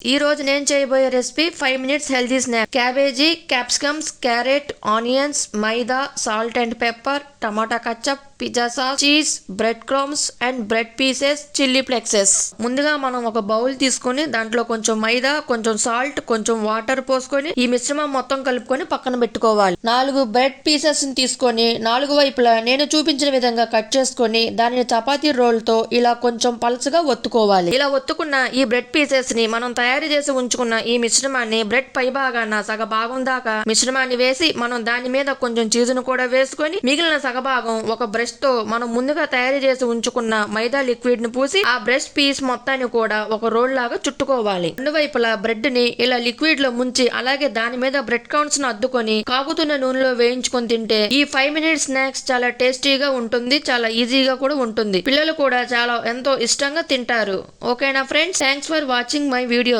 ఈ రోజు నేను చేయబోయే recipe five minutes healthy snack. Cabbage capsicums carrot onions maida salt and pepper tomato ketchup pizza sauce cheese bread crumbs and bread pieces chilli flakes. ముందుగా మనం ఒక bowl తీసుకొని దాంట్లో కొంచెం మైదా కొంచెం సాల్ట్ కొంచెం వాటర్ పోసుకొని ఈ మిశ్రమం మొత్తం కలుపుకొని పక్కన పెట్టుకోవాలి. నాలుగు బ్రెడ్ పీసెస్ తీసుకొని నాలుగు వైపులా నేను చూపించిన విధంగా కట్ చేసుకొని దానిని చపాతీ రోల్తో ఇలా కొంచెం పలుచగా ఒత్తుకోవాలి. ఇలా ఒత్తుకున్న ఈ బ్రెడ్ పీసెస్ని మనం తయారు చేసి ఉంచుకున్న ఈ మిశ్రమాన్ని బ్రెడ్ పై భాగాన సగ భాగం దాకా మిశ్రమాన్ని వేసి మనం దాని మీద కొంచెం చీజును కూడా వేసుకొని మిగిలిన సగభాగం ఒక బ్రష్తో మనం ముందుగా తయారు చేసి ఉంచుకున్న మైదా లిక్విడ్ని పూసి ఆ బ్రష్ పీస్ మొత్తాన్ని కూడా ఒక రోల్ లాగా చుట్టుకోవాలి. రెండు వైపులా బ్రెడ్ని ఇలా లిక్విడ్లో ముంచి అలాగే దాని మీద బ్రెడ్ కౌంట్స్ను అద్దుకొని కాగుతున్న నూనెలో వేయించుకొని తింటే ఈ ఫైవ్ మినిట్స్ స్నాక్స్ చాలా టేస్టీగా ఉంటుంది చాలా ఈజీగా కూడా ఉంటుంది. పిల్లలు కూడా చాలా ఎంతో ఇష్టంగా తింటారు. ఓకేనా friends? Thanks for watching my video.